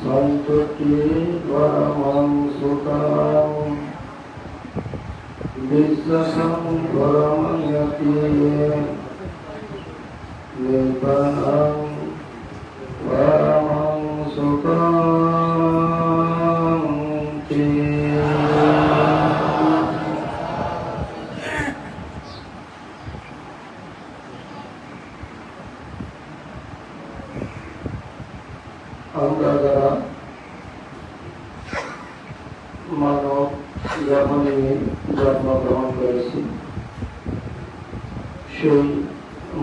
সন্ততি পরমং সুখং বিশ্বাসং পরময়তি নির্বাণং পরমং সুখং আমরা যারা মানব যখনই জন্মগ্রহণ করেছি সেই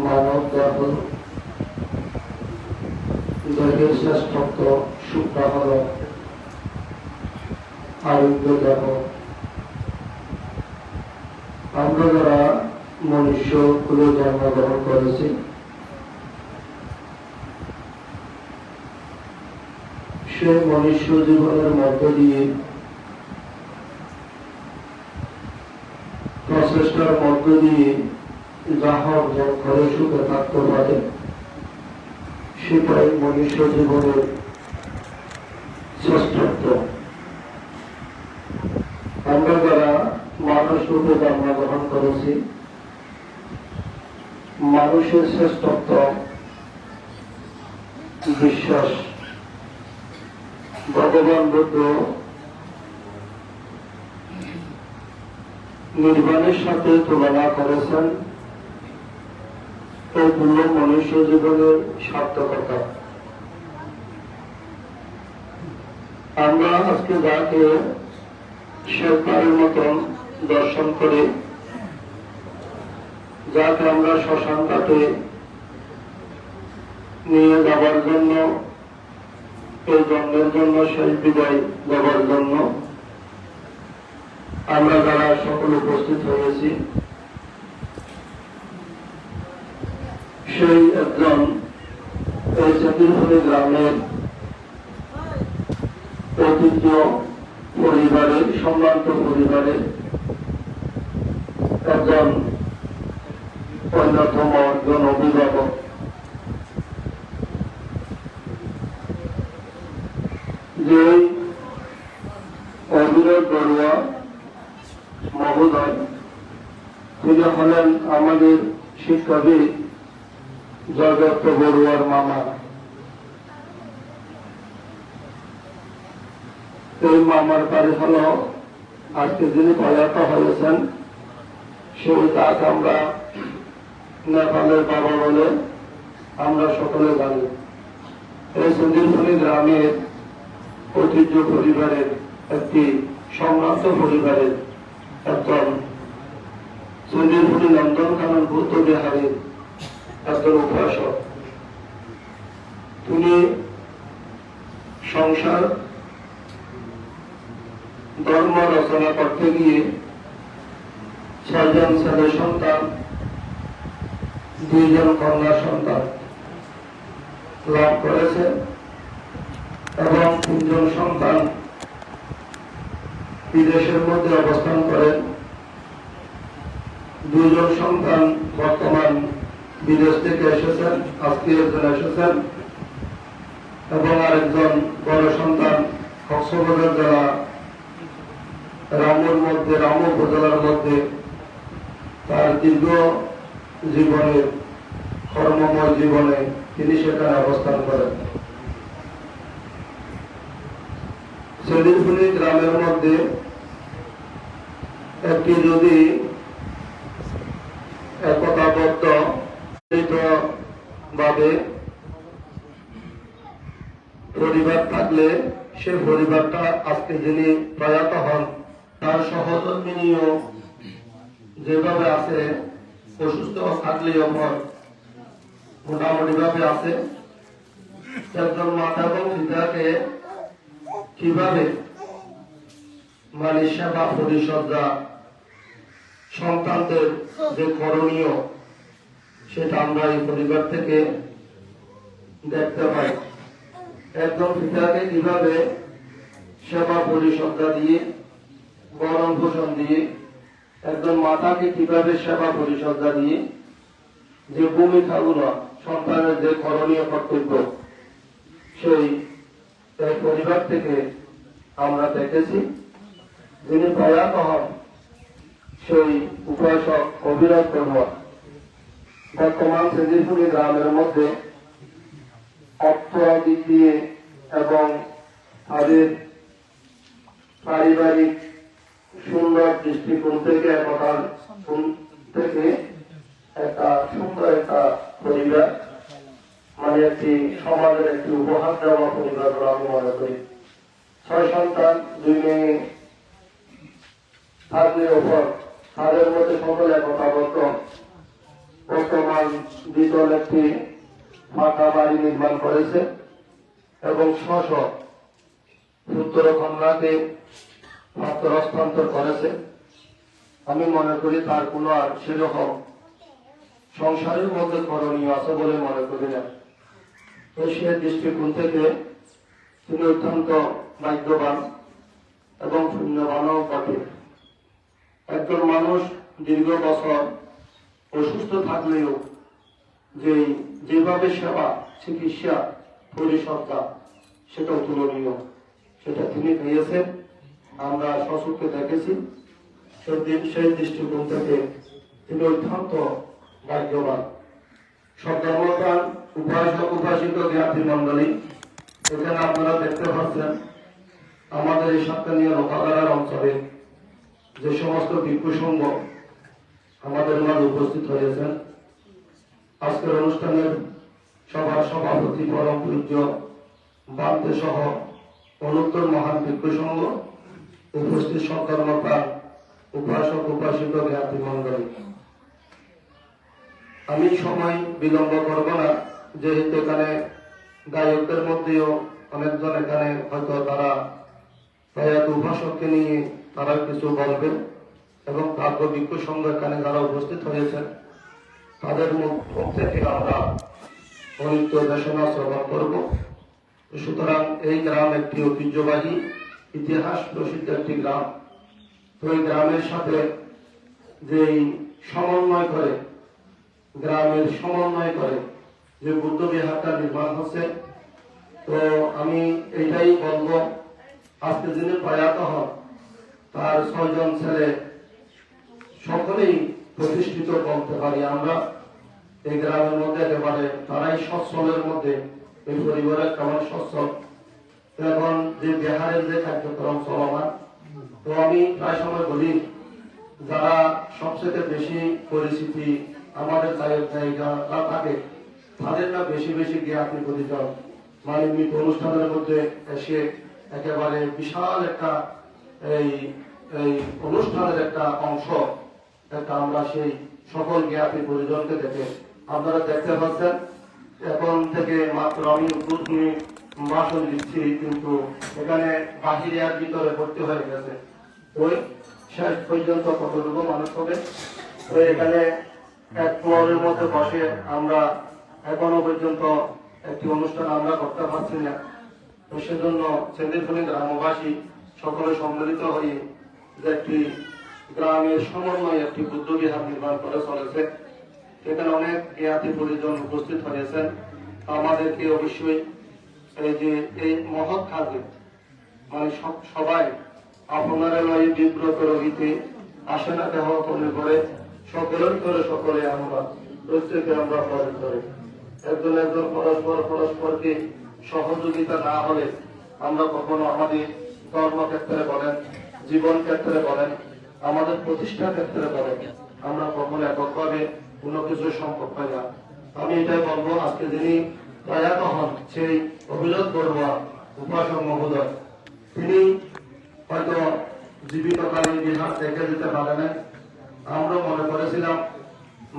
মানব দেহ দেহের শ্রেষ্ঠত্ব সুখা হল আরোগ্য দেহ আমরা যারা মনুষ্য কুলে জন্মগ্রহণ করেছি সে মনুষ্য জীবনের মধ্য দিয়ে প্রচেষ্টার মধ্য দিয়ে অর্জন করে, সুখে থাকতে পারে, সেটাই মনুষ্য জীবনের শ্রেষ্ঠত্ব। আমরা যারা মানুষ রূপে জন্মগ্রহণ করেছি, মানুষের শ্রেষ্ঠত্ব, বিশ্বাস ভগবান বুদ্ধ নির্বাণের সাথে তুলনা করেছেন। এই দুর্লভ মনুষ্য জীবনের সার্থকতা। আমরা আজকে যাকে শেষবারের মতন দর্শন করে, যাকে আমরা শ্মশান ঘাটে নিয়ে যাবার জন্য এই জন্মের জন্য শেষ বিদায় দেওয়ার জন্য আমরা যারা সকল উপস্থিত হয়েছি, সেই একজন এই চতুর্ভূমি গ্রামের ঐতিহ্য পরিবারের, সম্ভ্রান্ত পরিবারের একজন অন্যতম একজন অভিভাবক। আমাদের শিক্ষাবিদ জয়দত্ত বড়ুয়ার মামা। এই মামার বাড়ি হল, আজকে যিনি প্রয়াত হয়েছেন, সেই তাক আমরা নেপালের বাবা বলে আমরা সকলে জানি। এই সুন্দরপুরি গ্রামের ঐতিহ্য পরিবারের একটি সম্ভ্রান্ত পরিবারের একজন সুন্দরপুরি নন্দনকানন বৌদ্ধ বিহারের একজন উপাসক। তিনি সংসার, ধর্ম রচনা করতে গিয়ে ছয়জন ছেলে সন্তান, দুইজন কন্যা সন্তান লাভ করেছে এবং তিনজন সন্তান বিদেশের মধ্যে অবস্থান করেন। দুজন সন্তান বর্তমান বিদেশ থেকে এসেছেন, আজকে একজন এসেছেন, এবং আরেকজন বড় সন্তান কক্সবাজার জেলা রামুর মধ্যে, রাম উপজেলার মধ্যে। তার দীর্ঘ জীবনের কর্মময় জীবনে তিনি সেখানে অবস্থান করেন। সেদিনপুরি গ্রামের মধ্যে একটি যদি একতাবদ্ধ পরিবার থাকলে সে পরিবারটা আজকে যিনি প্রয়াত হন, তার সহধর্মিনীয় যেভাবে আছে, অসুস্থ থাকলেও মোটামুটি ভাবে আছে। একজন মাতা এবং পিতাকে কীভাবে মানে সেবা পরিচর্যা সন্তানদের যে করণীয় সেটা আমরা এই পরিবার থেকে দেখতে পাই। একজন পিতাকে কীভাবে সেবা পরিচর্যা দিয়ে গরম পোষণ দিয়ে একজন মাতাকে কীভাবে সেবা পরিচর্যা দিয়ে যে ভূমিকাগুলো সন্তানের যে করণীয় কর্তব্য, সেই এই পরিবার থেকে আমরা দেখেছি, যিনি প্রয়াত হন সেই উপাসক অবিরত বর্মা বর্তমান সেদিপুরি গ্রামের মধ্যে অর্থ দিয়ে এবং তাদের পারিবারিক সুন্দর দৃষ্টিকোণ থেকে একটা সুন্দর একটা পরিবার মানে সমাজের একটি উপহার দেওয়া পরিবার আমি মনে করি। ছয় সন্তান, দুই মেয়ে, থাকলে ওপর, তাদের মধ্যে সকলে বর্তমান দ্বিতল একটি বাড়ি নির্মাণ করেছে এবং স্ব পুত্র পাত্র হস্তান্তর করেছে। আমি মনে করি তার কোনো আর সেরকম সংসারের মধ্যে করণীয় আছে বলে মনে করি না। সে দৃষ্টিকোণ থেকে তিনি অত্যন্ত ভাগ্যবান এবং পুণ্যবানও বটে। একজন মানুষ দীর্ঘ বছর অসুস্থ থাকলেও যে যেভাবে সেবা, চিকিৎসা পরিচর্যা সেটা অতুলনীয় সেটা তিনি পেয়েছেন, আমরা সচক্ষে দেখেছি। সেদিন সেই দৃষ্টিকোণ থেকে তিনি অত্যন্ত ভাগ্যবান। সব সর্বপ্রধান উপাসিত জ্ঞাতি মন্ডলী এখানে আপনারা দেখতে পাচ্ছেন আমাদের এই সাতকানীয় লোকাগার অঞ্চলে যে সমস্ত ভিক্ষু সংঘ আমাদের মাঝে উপস্থিত হয়েছেন। আজকের অনুষ্ঠানের সভার সভাপতি পরম পূজ্য বান্তে সহ অনুত্তর মহান ভিক্ষু সংঘ, উপস্থিত সরকারমতা উপাসক, উপাসিত জ্ঞাতি মন্ডলী আমি সময় বিলম্ব করব না। যেহেতু এখানে গায়কদের মধ্যেও অনেকজন এখানে হয়তো তারা প্রয়াত উপাসককে নিয়ে তারা কিছু বলবেন এবং কাব্য ভিক্ষু সংঘ এখানে যারা উপস্থিত হয়েছেন, তাদের মুখ থেকে আমরা অনিত্য দেশনা শ্রবণ করব। সুতরাং এই গ্রাম একটি ঐতিহ্যবাহী, ইতিহাস প্রসিদ্ধ একটি গ্রাম। তো এই গ্রামের সাথে যেই সমন্বয় করে, গ্রামের সমন্বয় করে যে বুদ্ধ বিহারটা নির্মাণ হচ্ছে, তো আমি এইটাই বলব, আজকে যিনি প্রয়াত হন, তার ছয়জন ছেলে, সকলেই প্রতিষ্ঠিত বলতে পারি আমরা। এই গ্রামের মধ্যে একেবারে তারাই সচ্ছলের মধ্যে, এই পরিবারের কেমন সচ্ছল। এখন যে বিহারের যে কার্যক্রম চলমান, তো আমি প্রায় সময় বলি, যারা সবচেয়ে বেশি পরিচিতি আমাদের জায়গা জায়গা থাকে তাদের না বেশি বেশি জ্ঞাতি পরিচয় মানে মৃত অনুষ্ঠানের মধ্যে এসে একেবারে বিশাল একটা এই এই অনুষ্ঠানের একটা অংশ, একটা আমরা সেই সকল জ্ঞাতি পরিজনকে দেখে আপনারা দেখতে পাচ্ছেন। এখন থেকে মাত্র আমি উদ্বোধনী ভাষণ দিচ্ছি, কিন্তু এখানে বাহিরে আর ভিতরে ভর্তি হয়ে গেছে। ওই শেষ পর্যন্ত কতটুকু মানুষ হবে? তো এখানে এক ফ্লোরের মধ্যে বসে আমরা এখনও পর্যন্ত একটি অনুষ্ঠান আমরা করতে পারছি না। তো সেজন্য চেন্দিরফুলি গ্রামবাসী সকলে সম্মিলিত হয়ে যে একটি গ্রামের সমন্বয়ে একটি বুদ্ধ বিহার নির্মাণ করে চলেছে। এখানে অনেক জ্ঞাতি পরিজন উপস্থিত হয়েছেন। আমাদেরকে অবশ্যই এই যে এই মহৎ কাজে মানে সব- সবাই আপনারা লয় বিব্রত রহিতে আসে না, দেহ করে সকলের করে সকলে আমরা প্রত্যেকে আমরা করে। একজন একজন পরস্পর পরস্পরকে সহযোগিতা না হলে আমরা কখনো আমাদের কর্মক্ষেত্রে বলেন, জীবন ক্ষেত্রে বলেন, আমাদের প্রতিষ্ঠা ক্ষেত্রে বলেন, আমরা কখনো এককভাবে কোনো কিছু সম্ভব হয় না। আমি এটাই বলব, আজকে যিনি প্রয়াত হন, সেই অভিযোগ বড়ুয়া উপাসক মহোদয়, তিনি হয়তো জীবিতকালীন বিহার দেখে দিতে পারে নাই আমরা মনে করেছিলাম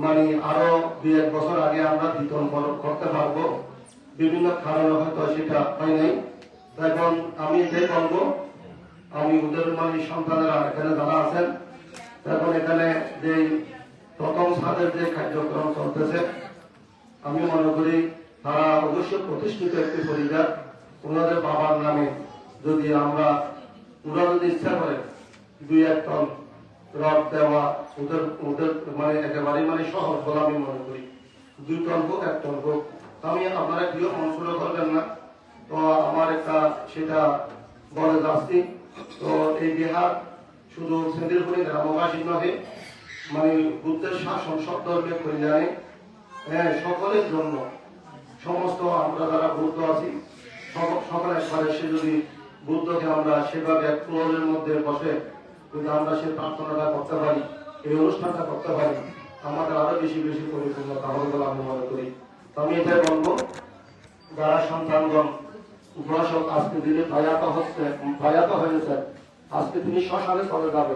মানে আরও দুই এক বছর আগে আমরা বিতরণ করতে পারব। বিভিন্ন কারণে হয়তো সেটা হয় নাই। এখন আমি এটাই বলব, আমি ওদের মানে সন্তানেরা এখানে যারা আছেন এখন এখানে যে প্রথম সাদের যে কার্যক্রম চলতেছে, আমি মনে করি তারা অবশ্যই প্রতিষ্ঠিত একটি পরিবার। ওনাদের বাবার নামে যদি আমরা ওরা যদি ইচ্ছা করে দুই এক টন রড দেওয়া, ওদের ওদের মানে একেবারেই মানে সহজ বলে আমি মনে করি। দুই হোক, এক হোক। আমি, আপনারা কেউ মনসুর করবেন না। তো আমার একটা সেটা বলে যাচ্ছি। তো এই বিহার শুধু সেন্দিরপুরে গ্রামবাসী নহে মানে বুদ্ধের শাসন সব ধর্মের কল্যাণে হ্যাঁ সকলের জন্য। সমস্ত আমরা যারা বুদ্ধ আছি, সক- সকলে একবার এসে যদি বুদ্ধকে আমরা সেভাবে এক মধ্যে বসে যদি আমরা সে প্রার্থনাটা করতে পারি, এই অনুষ্ঠানটা করতে পারি আমাদের আরও বেশি বেশি পরিপূর্ণতা হবে বলে আমি মনে করি। আমি এটাই বলব, যারা সন্তানগণ উপাসক আজকে দিনে ভায়াত হচ্ছে, ভায়াত হয়েছে, আজকে তিনি শ্মশানে চলে যাবে।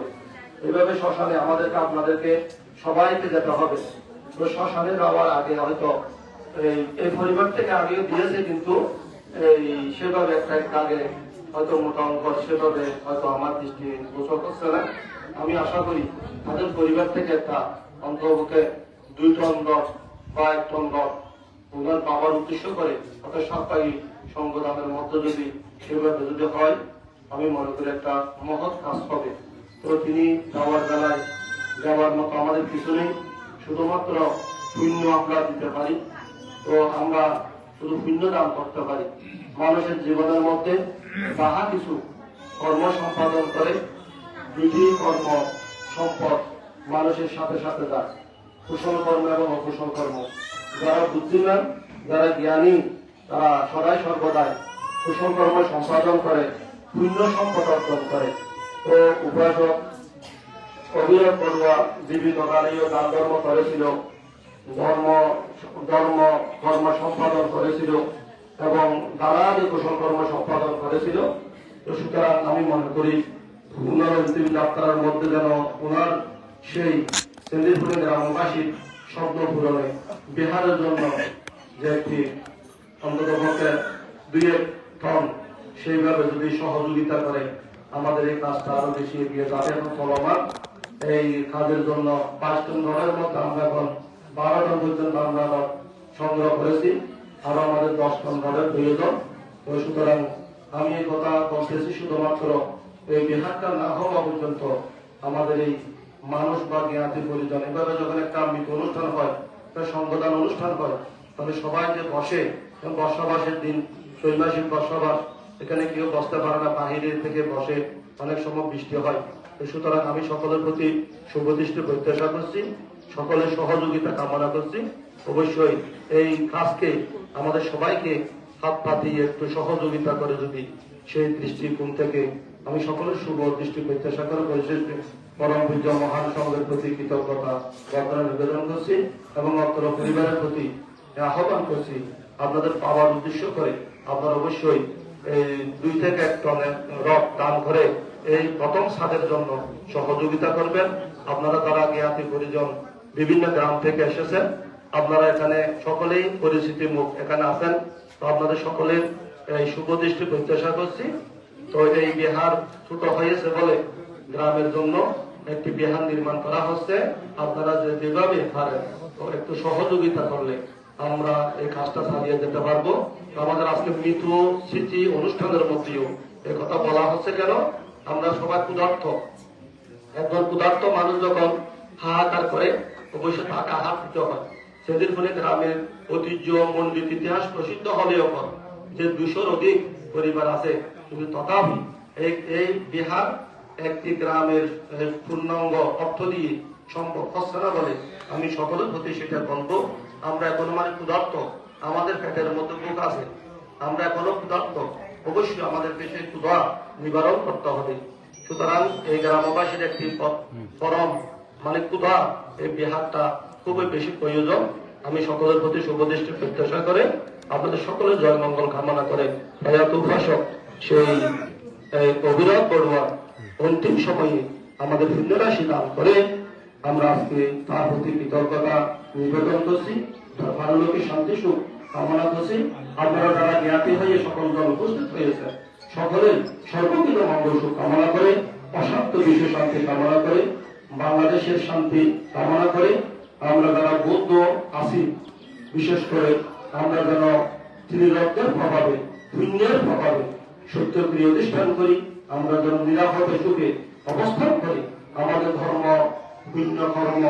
এভাবে শ্মশানে আমাদেরকে, আপনাদেরকে সবাইকে যেতে হবে। তো শ্মশানে যাওয়ার আগে হয়তো এই পরিবার থেকে আগেও দিয়েছে, কিন্তু এই সেভাবে একটা আগে হয়তো মোটা অঙ্ক সেভাবে হয়তো আমার দৃষ্টি গোচর করছে না। আমি আশা করি তাদের পরিবার থেকে একটা অন্তর্পক্ষে দুই টন দশ বা এক টন দশ ওনার বাবার উদ্দেশ্য করে অর্থাৎ সরকারি সংগঠনের মধ্যে যদি সেভাবে যদি হয়, আমি মনে করি একটা মহৎ কাজ হবে। তো তিনি যাওয়ার বেলায় যাওয়ার মতো আমাদের কিছু নেই শুধুমাত্র শূন্য আমরা দিতে পারি। তো আমরা শুধু শূন্য দান করতে পারি। মানুষের জীবনের মধ্যে তাহা কিছু কর্ম সম্পাদন করে, বিধি, কর্ম, সম্পদ মানুষের সাথে সাথে যায় কুশল কর্ম এবং অকুশল কর্ম। যারা বুদ্ধিমান, যারা জ্ঞানী, তারা সদাই সর্বদাই কুশল কর্ম সম্পাদন করে পুণ্য সম্পদ অর্জন করে। তো উপাসক অবিরত পড়ুয়া জীবিত কালীয় দান ধর্ম করেছিল। ধর্ম ধর্ম কর্ম সম্পাদন করেছিল এবং দাঁড়ানি কুশল কর্ম সম্পাদন করেছিল। তো সুতরাং আমি মনে করি উনার অন্তিম যাত্রার মধ্যে যেন ওনার সেই সেন্দিরপুরে গ্রামবাসীর স্বপ্ন পূরণে বিহারের জন্য যে একটি অন্তত পক্ষে দুই এক টন সেইভাবে যদি সহযোগিতা করে আমাদের এই কাজটা আরও বেশি এগিয়ে যাবে এখন চলমান এই কাজের জন্য পাঁচ টন ঘরের মধ্যে আমরা এখন বারো পর্যন্ত আমরা সংগ্রহ করেছি। আরও আমাদের দশ টন ঘরের প্রয়োজন তো সুতরাং আমি এই কথা বলতেছি শুধুমাত্র এই বিহারটা না হওয়া পর্যন্ত আমাদের এই মানুষ বা জ্ঞাতি পরিজন, এভাবে যখন একটা মৃত অনুষ্ঠান হয়, একটা অনুষ্ঠান হয়, তাহলে সবাই যে বসে বর্ষাবাসের দিন, ত্রৈমাসিক বর্ষাবাস এখানে কেউ বসতে পারে না বাহিরের থেকে বসে অনেক সময় বৃষ্টি হয়। সুতরাং আমি সকলের প্রতি শুভদৃষ্টি প্রত্যাশা করছি। সকলের সহযোগিতা কামনা করছি। অবশ্যই এই কাজকে আমাদের সবাইকে হাত পাতিয়ে একটু সহযোগিতা করে যদি সেই দৃষ্টিকোণ থেকে আমি সকলের শুভ দৃষ্টি প্রত্যাশা করে পরিশেষে পরম পূজ্য মহান সংঘের প্রতি কৃতজ্ঞতা বর্তমানে নিবেদন করছি এবং অত্র পরিবারের প্রতি আহ্বান করছি আপনাদের পাওয়ার উদ্দেশ্য করে আপনারা অবশ্যই এই দুই থেকে এক টনের রক দান করে এই প্রথম সাদের জন্য সহযোগিতা করবেন। আপনারা তারা জ্ঞাতি পরিজন বিভিন্ন গ্রাম থেকে এসেছেন। আপনারা এখানে সকলেই পরিচিতি মুখ এখানে আছেন। তো আপনাদের সকলের এই শুভ দৃষ্টি প্রত্যাশা করছি। তো এই বিহার ছোট হয়েছে বলে গ্রামের জন্য একটি বিহার নির্মাণ করা হচ্ছে। আপনারা যে যেভাবে পারেন তো একটু সহযোগিতা করলে আমরা এই কাজটা চালিয়ে যেতে পারব। আমাদের আজকে মৃত স্মৃতি অনুষ্ঠানের মধ্যেও এই কথা বলা হচ্ছে কেন? আমরা সবাই ক্ষুধার্থ একজন ক্ষুধার্ত মানুষ যখন হাহাকার করে অবশ্যই তাকে আহার দিতে হয়। সেদিন ফলে গ্রামের ঐতিহ্য, মন্দির, ইতিহাস প্রসিদ্ধ হলেও যে দুশোর অধিক পরিবার আছে, কিন্তু তথাপি এই বিহার একটি গ্রামের পূর্ণাঙ্গ অর্থ দিয়ে সম্ভব হচ্ছে না বলে আমি সকলের প্রতি সেটা বলব। আমরা এখনও মানে ক্ষুধার্ত, আমাদের পেটের মধ্যে বুক আছে। আমরা এখনও ক্ষুধার্ত, অবশ্যই আমাদের পেশে ক্ষুধা নিবারণ করতে হবে। সুতরাং এই গ্রামবাসীর একটি পরম মানে ক্ষুধা এই বিহারটা খুবই বেশি প্রয়োজন। আমি সকলের প্রতি শুভদৃষ্টি প্রত্যাশা করে আপনাদের সকলের জয় মঙ্গল কামনা করে প্রয়াত উপাসক সেই অবিরত বড়ুয়া অন্তিম সময়ে আমাদের পুণ্যরাশি দান করে আমরা আজকে তার প্রতি কৃতজ্ঞতা নিবেদন করছি, তার শান্তি সুখ কামনা করছি। আপনারা যারা জ্ঞাতি হয়ে সকল জন উপস্থিত হয়েছে সকলের সর্বকিত মঙ্গল সুখ কামনা করে, অশান্ত বিশ্ব শান্তি কামনা করে বাংলাদেশের শান্তি কামনা করে। আমরা যারা বৌদ্ধ আছি, বিশেষ করে আমরা যেন তিনি রক্তের প্রভাবে, পুণ্যের প্রভাবে সত্যক্রিয় অধিষ্ঠান করি, আমরা যেন নিরাপদে সুখে অবস্থান করি, আমাদের ধর্ম পুণ্য কর্ম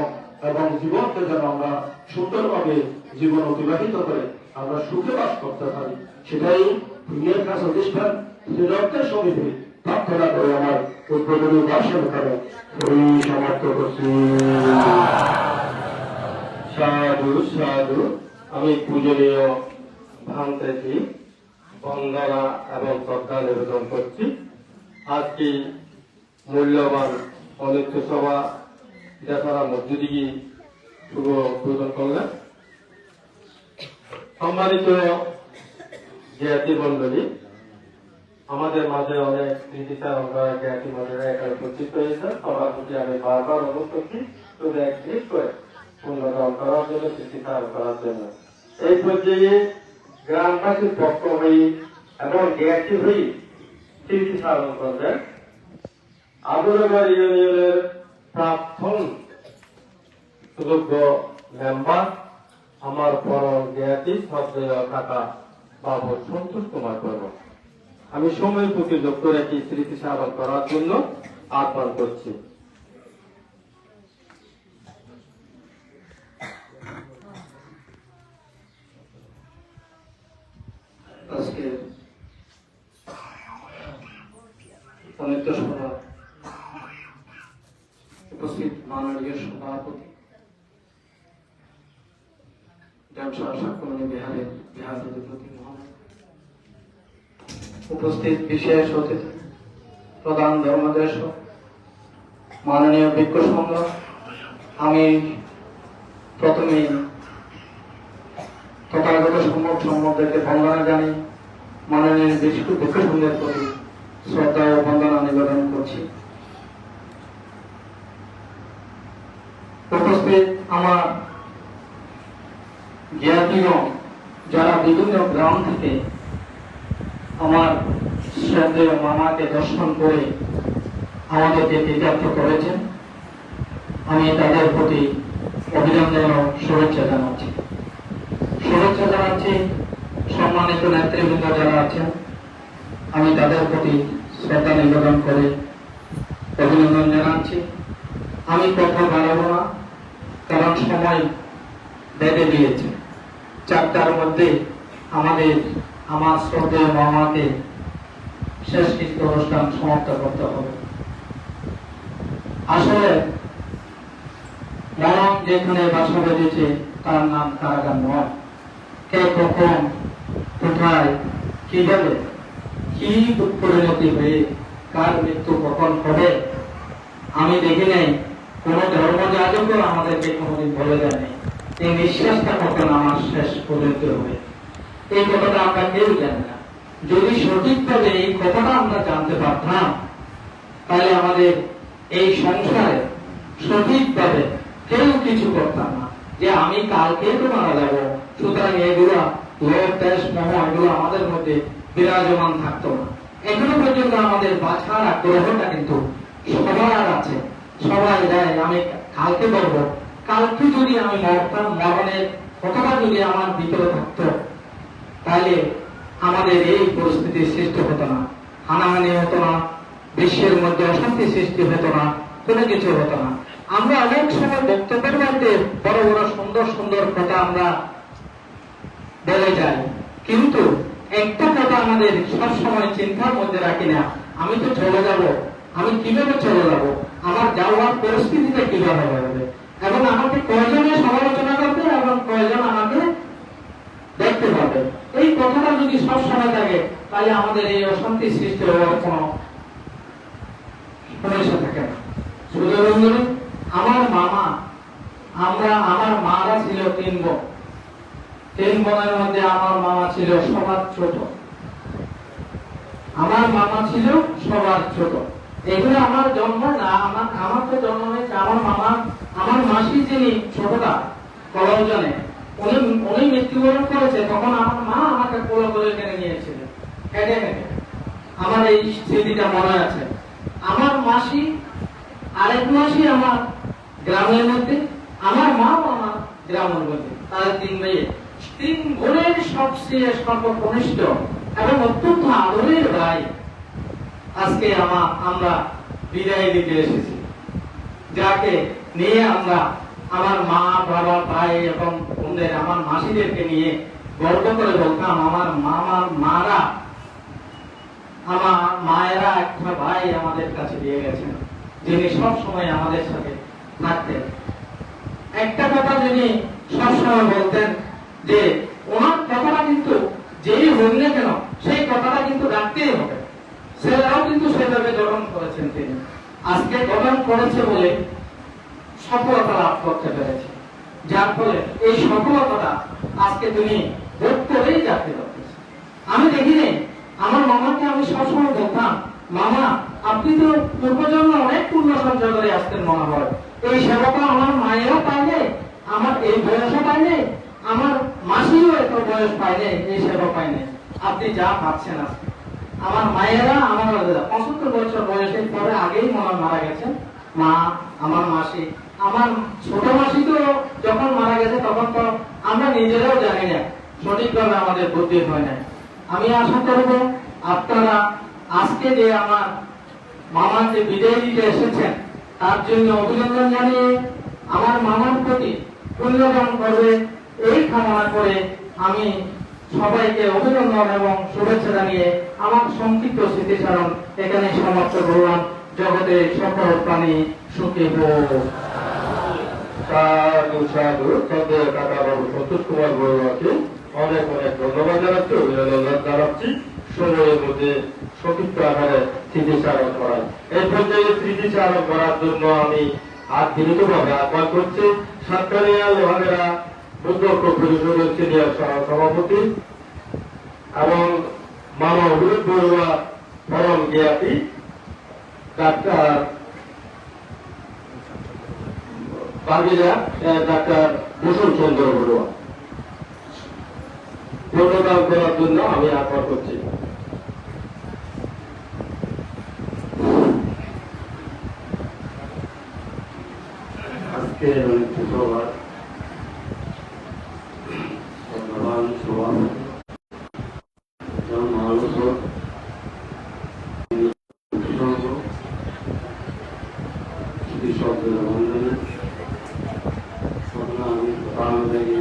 এবং জীবনকে যেন আমরা সুন্দরভাবে জীবন অতিবাহিত করে আমরা সুখে বাস করতে পারি। সেটাই ভূমির কাছে অধিষ্ঠান শ্রীরক্তের সমিতি প্রার্থনা করে আমার উদ্বোধনী ভাষণ করে। এই সমাপ্ত করছি। সাধু সাধু, আমি পূজনীয় ভান্তেছি বন্দনা এবং শ্রদ্ধা নিবেদন করছি। আজকে মূল্যবান অনিত্য সভা দেখার মধ্য দিয়ে শুভ উদ্বোধন করলেন সম্মানিত জ্ঞাতি মন্ডলী আমাদের মাঝে অনেক নীতিশার আমরা জ্ঞাতি মন্ডলীরা এখানে উপস্থিত হয়েছে। সবার প্রতি আমি বারবার অনুরোধ করছি শুধু এক ক্লিক করে পুনর্গঠন করার জন্য নীতিশার করার জন্য। এই পর্যায়ে গ্রামবাসীর পক্ষ হয়ে এবং জ্ঞাতি হয়ে স্মৃতি স্মরণ করবেন আবুলগর ইউনিয়নের প্রাক্তন সুযোগ্য মেম্বার, আমার পরম জ্ঞাতি শ্রদ্ধেয় কাকা বাবু সন্তোষ কুমার বর্মা আমি সময়ের প্রতি লক্ষ্য স্মৃতি স্মরণ করার জন্য আহ্বান করছি আজকে অনিত্য সভা উপস্থিত মাননীয় সভাপতি ব্যবসা সাক্ষরণী বিহারের বিহার অধিপতি মহোদয় উপস্থিত বিশেষ অতিথি, প্রধান ধর্মদেশ, মাননীয় বিজ্ঞ সংগ্রাম আমি প্রথমেই তথাগত সম্ভব সম্বন্ধকে বন্দনা জানি, মাননীয় বিষ্ণু বিক্ষুভঙ্গের প্রতি শ্রদ্ধা ও বন্দনা নিবেদন করছি। উপস্থিত আমার জ্ঞানীগণ যারা বিভিন্ন গ্রাম থেকে আমার শ্রদ্ধেয় মামাকে দর্শন করে আমাদেরকে কৃতার্থ করেছেন, আমি তাদের প্রতি অভিনন্দন ও শুভেচ্ছা জানাচ্ছি। শুভেচ্ছা জানাচ্ছি সম্মানিত নেতৃবৃন্দ যারা আছেন, আমি তাদের প্রতি শ্রদ্ধা নিবেদন করে অভিনন্দন জানাচ্ছি। আমি কথা বাড়াবো না, কারণ সময় বেঁধে দিয়েছে। চারটার মধ্যে আমাদের, আমার শ্রদ্ধেয় মামাকে শেষ কৃত্য অনুষ্ঠান সমাপ্ত করতে হবে। আসলে মরম যেখানে বাসা বেঁধেছে, তার নাম কারাগার নয় কে কখন, কোথায়, কীভাবে, কি পরিণতি হয়ে, কার মৃত্যু কখন হবে, আমি দেখি নাই। কোন ধর্মযাজকও আমাদেরকে কোনোদিন বলে দেয়নি এই বিশ্বাসটা কখন আমার শেষ পর্যন্ত হবে? এই কথাটা আমরা কেউ জানি যদি সঠিকভাবে এই কথাটা আমরা জানতে পারতাম, তাহলে আমাদের এই সংসারে সঠিকভাবে কেউ কিছু করতাম না। যে আমি কালকে তো মারা যাব সুতরাং এগুলো লোভ, দেশ, মোহ, এগুলো আমাদের মধ্যে বিরাজমান থাকতো না। এখনও পর্যন্ত আমাদের বাছার আগ্রহটা কিন্তু সবার আছে। সবাই দেয়, আমি কালকে বলব কালকে যদি আমি মরতাম, মরণের কথাটা যদি আমার ভিতরে থাকতো, তাহলে আমাদের এই পরিস্থিতির সৃষ্টি হতো না। হানাহানি হতো না, বিশ্বের মধ্যে অশান্তি সৃষ্টি হতো না, কোনো কিছু হতো না। আমরা অনেক সময় বক্তব্যের মধ্যে বড় বড় সুন্দর সুন্দর কথা আমরা বলে যাই। কিন্তু একটা কথা আমাদের সব সময় চিন্তার মধ্যে রাখি না, আমি তো চলে যাব, আমি কীভাবে চলে যাব, আমার যাওয়ার পরিস্থিতিটা কীভাবে হবে? এবং আমাকে কয়জনে সমালোচনা করবে এবং কয়জন আমাকে পাবে এই কথাটা যদি সব থাকে, তাহলে আমাদের এই অশান্তি সৃষ্টি হওয়ার কোনো সমস্যা থাকে না। সুযোগ আমার মামা, আমরা, আমার মারা ছিল তিন বোন। তিন বোনের মধ্যে আমার মামা ছিল সবার ছোট। আমার মামা ছিল সবার ছোট। এগুলো আমার জন্ম না, আমার আমার তো জন্ম হয়েছে আমার মামা, আমার মাসি যিনি ছোটটা কলমজনে উনি উনি মৃত্যুবরণ করেছে, তখন আমার মা আমাকে কোলো করে কেড়ে নিয়েছিলেন হেঁটে হেঁটে আমার এই স্মৃতিটা মনে আছে। আমার মাসি, আরেক মাসি আমার গ্রামের মধ্যে, আমার মাও আমার গ্রামের মধ্যে। তাদের তিন মেয়ে। তিন বোনের সবচেয়ে সর্বকনিষ্ঠ এবং অত্যন্ত আদরের ভাই আজকে আমার আমরা বিদায় দিতে এসেছি। যাকে নিয়ে আমরা আমার মা, বাবা, ভাই এবং বোনদের, আমার মাসিদেরকে নিয়ে গর্ব করে বলতাম, আমার মামার মারা, আমার মায়েরা একটা ভাই আমাদের কাছে দিয়ে গেছেন, যিনি সব সময় আমাদের সাথে থাকতেন। একটা কথা যিনি সবসময় বলতেন যে, ওনার কথাটা কিন্তু যেই হোক না কেন, সেই কথাটা কিন্তু রাখতেই হবে। ছেলেরাও কিন্তু সেভাবে গ্রহণ করেছেন তিনি। আজকে গ্রহণ করেছে বলে সফলতা লাভ করতে পেরেছে। যার ফলে এই সফলতাটা আজকে তুমি ভোগ করেই যাতে পারতেছে আমি দেখিনি আমার মামাকে আমি সবসময় বলতাম মামা, আপনি তো পূর্বজন্ম অনেক পূর্ণ সঞ্চয় করে আসতেন মনে হয় এই সেবাটা আমার মায়েরা পাইলে, আমার এই বয়সও পাইলে, আমার মাসিও এত বয়স পাইলে এই সেবা পাইলে। আপনি যা পাচ্ছেন আজকে। আমার মায়েরা, আমার পঁচাত্তর বছর বয়সের পরে আগেই মনে মারা গেছেন। মা, আমার মাসি আমার ছোট মাসি তো যখন মারা গেছে, তখন তো আমরা নিজেরাও জানি না সঠিকভাবে আমাদের বুদ্ধি হয় না আমি আশা করব আপনারা আজকে যে আমার মামাকে বিদায় দিতে এসেছেন, তার জন্য অভিনন্দন জানিয়ে আমার মামার প্রতি পুণ্যদান করবে এই কামনা করে আমি সবাইকে অভিনন্দন এবং শুভেচ্ছা জানিয়ে আমার সংক্ষিপ্ত স্মৃতিচারণ এখানে সমাপ্ত করলাম। জগতে সকল প্রাণী সুখী হোক। সাধু সাধু সন্দেহ বাবু সন্তোষ কুমার বড়ুয়াকে অনেক অনেক ধন্যবাদ জানাচ্ছি, অভিনন্দন জানাচ্ছি। সময়ের মধ্যে সংক্ষিপ্ত আকারে স্মৃতিচারণ করাই এই পর্যায়ে স্মৃতিচারণ করার জন্য আমি আধুনিক ভাবে আহ্বান করছি সাতকানিয়া লোহানেরা বুদ্ধক্ষ পরিষদের সিনিয়র সভাপতি এবং অভিরূপ বড়ুয়া পরম জ্ঞাতি doctor Bagira doctor Bhushan Chandra Barua. Protocol করার জন্য আমি আহ্বান করছি। আজকে অনেক শুক্রবার ভগবান সভাপতি এবং মহালোচক সংঘ কৃষকদের বন্ধনে ঘটনা আমি প্রাণ থেকে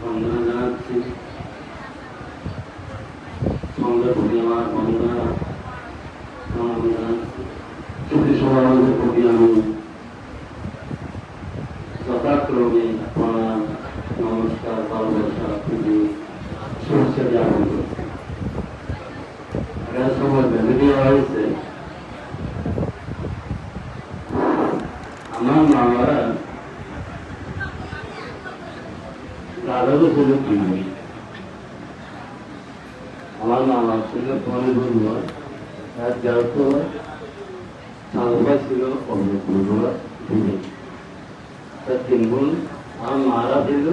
বন্দনা জানাচ্ছি সঙ্গে প্রতি আমার বন্দনা প্রণাম জানাচ্ছি ছুটি সভাপতির প্রতি আমি যথাক্রমে প্রণাম নমস্কার ভালোবাসা প্রীতি শুভেচ্ছা জ্ঞাপন করছি একটা সময় বেঁধে দেওয়া হয়েছে আমার মামারা দাদারও কিনবি আমার মামা ছিল, পরে বলব আর যার তো সালবা ছিল অন্নপূর্ণা তার তিন বোন আমার মারা ছিল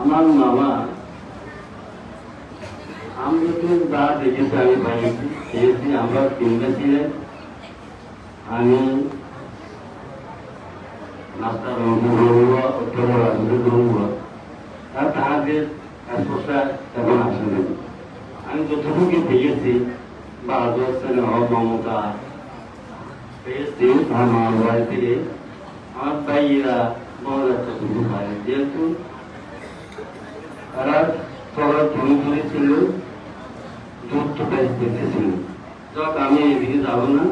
আমার মামা, আমি তো যা দেখেছি, আমি পাইছি খেয়েছি, আমরা তিনটা ছিলেন আমি নাস্তা রঙ রঙুয়া অত্যন্ত রাজনীতি রঙুয়া আর তাহাদের স্পর্শা তেমন আসেনি আমি যতটুকু পেয়েছি বা আদর্শের মমতা পেয়েছি আমার বাড়ি থেকে আমার ভাইয়েরা বড় একটা শুরু হয় যেহেতু তারা সবাই চুরি চুরি ছিল যুদ্ধ দেখেছিল যাক আমি এদিকে যাব না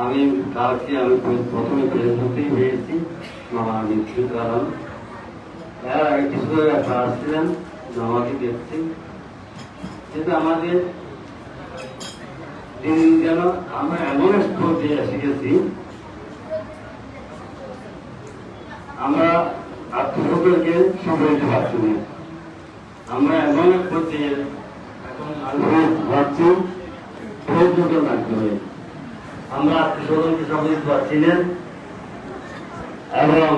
আমি কালকে আমি প্রথমে প্রেস পেয়েছি মামা মৃত্যুর কারণ এর আগে কিছু করে একটা আসছিলেন আমাকে দেখছেন কিন্তু আমাদের দিন যেন আমরা এমন এক এসে গেছি, আমরা আত্মসকলকে সম্পর্কিত পাচ্ছি না। আমরা এমন এক পর্যায়ে এখন আগ্রহ ভাবছি প্রয়োজন লাগতে হবে আমরা আত্মীয় স্বজনকে পাচ্ছি চিনেন এবং